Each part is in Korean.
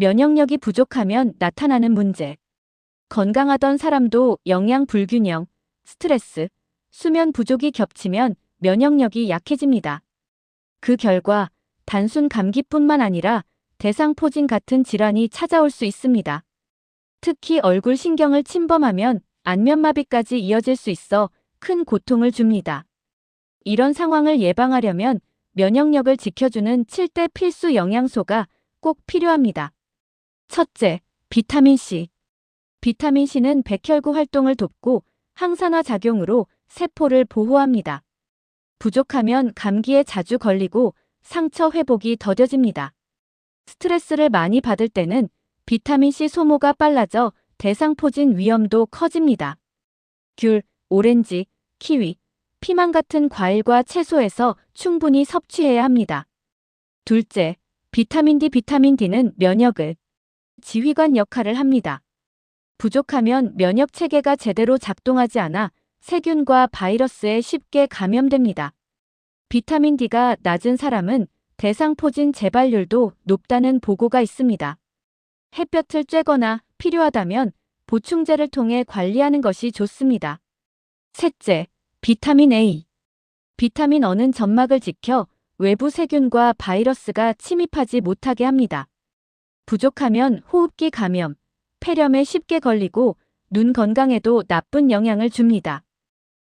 면역력이 부족하면 나타나는 문제. 건강하던 사람도 영양 불균형, 스트레스, 수면 부족이 겹치면 면역력이 약해집니다. 그 결과 단순 감기뿐만 아니라 대상포진 같은 질환이 찾아올 수 있습니다. 특히 얼굴 신경을 침범하면 안면마비까지 이어질 수 있어 큰 고통을 줍니다. 이런 상황을 예방하려면 면역력을 지켜주는 7대 필수 영양소가 꼭 필요합니다. 첫째, 비타민C. 비타민C는 백혈구 활동을 돕고 항산화 작용으로 세포를 보호합니다. 부족하면 감기에 자주 걸리고 상처 회복이 더뎌집니다. 스트레스를 많이 받을 때는 비타민C 소모가 빨라져 대상포진 위험도 커집니다. 귤, 오렌지, 키위, 피망 같은 과일과 채소에서 충분히 섭취해야 합니다. 둘째, 비타민 D 비타민 D는 면역을 지휘관 역할을 합니다. 부족하면 면역 체계가 제대로 작동하지 않아 세균과 바이러스에 쉽게 감염됩니다. 비타민 D가 낮은 사람은 대상포진 재발률도 높다는 보고가 있습니다. 햇볕을 쬐거나 필요하다면 보충제를 통해 관리하는 것이 좋습니다. 셋째, 비타민 A. 비타민 어는 점막을 지켜 외부 세균과 바이러스가 침입하지 못하게 합니다. 부족하면 호흡기 감염, 폐렴에 쉽게 걸리고 눈 건강에도 나쁜 영향을 줍니다.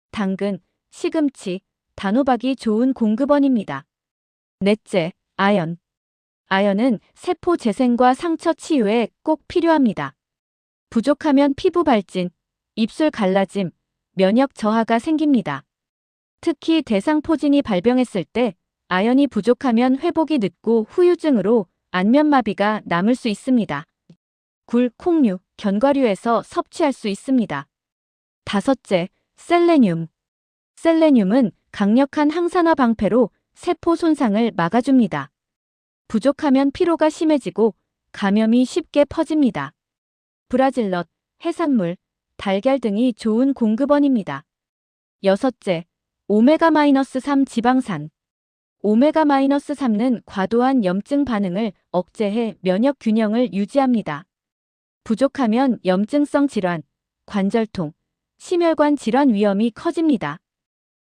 당근, 시금치, 단호박이 좋은 공급원입니다. 넷째, 아연. 아연은 세포 재생과 상처 치유에 꼭 필요합니다. 부족하면 피부 발진, 입술 갈라짐, 면역 저하가 생깁니다. 특히 대상포진이 발병했을 때 아연이 부족하면 회복이 늦고 후유증으로 안면마비가 남을 수 있습니다. 굴, 콩류, 견과류에서 섭취할 수 있습니다. 다섯째, 셀레늄. 셀레늄은 강력한 항산화 방패로 세포 손상을 막아줍니다. 부족하면 피로가 심해지고 감염이 쉽게 퍼집니다. 브라질넛, 해산물, 달걀 등이 좋은 공급원입니다. 여섯째, 오메가-3 지방산. 오메가-3는 과도한 염증 반응을 억제해 면역 균형을 유지합니다. 부족하면 염증성 질환, 관절통, 심혈관 질환 위험이 커집니다.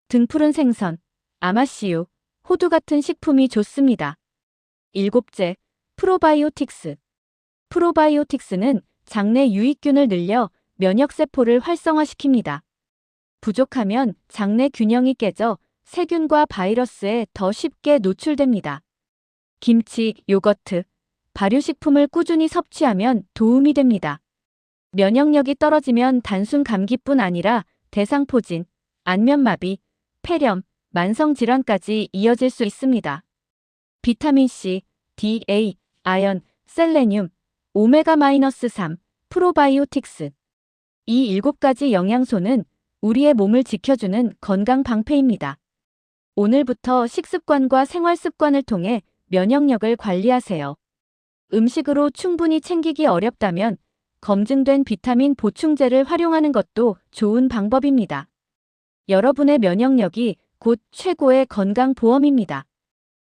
등푸른 생선, 아마씨유, 호두 같은 식품이 좋습니다. 일곱째, 프로바이오틱스. 프로바이오틱스는 장내 유익균을 늘려 면역세포를 활성화시킵니다. 부족하면 장내 균형이 깨져 세균과 바이러스에 더 쉽게 노출됩니다. 김치, 요거트, 발효식품을 꾸준히 섭취하면 도움이 됩니다. 면역력이 떨어지면 단순 감기뿐 아니라 대상포진, 안면마비, 폐렴, 만성질환까지 이어질 수 있습니다. 비타민C, D, A, 아연, 셀레늄, 오메가-3, 프로바이오틱스. 이 일곱 가지 영양소는 우리의 몸을 지켜주는 건강 방패입니다. 오늘부터 식습관과 생활습관을 통해 면역력을 관리하세요. 음식으로 충분히 챙기기 어렵다면 검증된 비타민 보충제를 활용하는 것도 좋은 방법입니다. 여러분의 면역력이 곧 최고의 건강 보험입니다.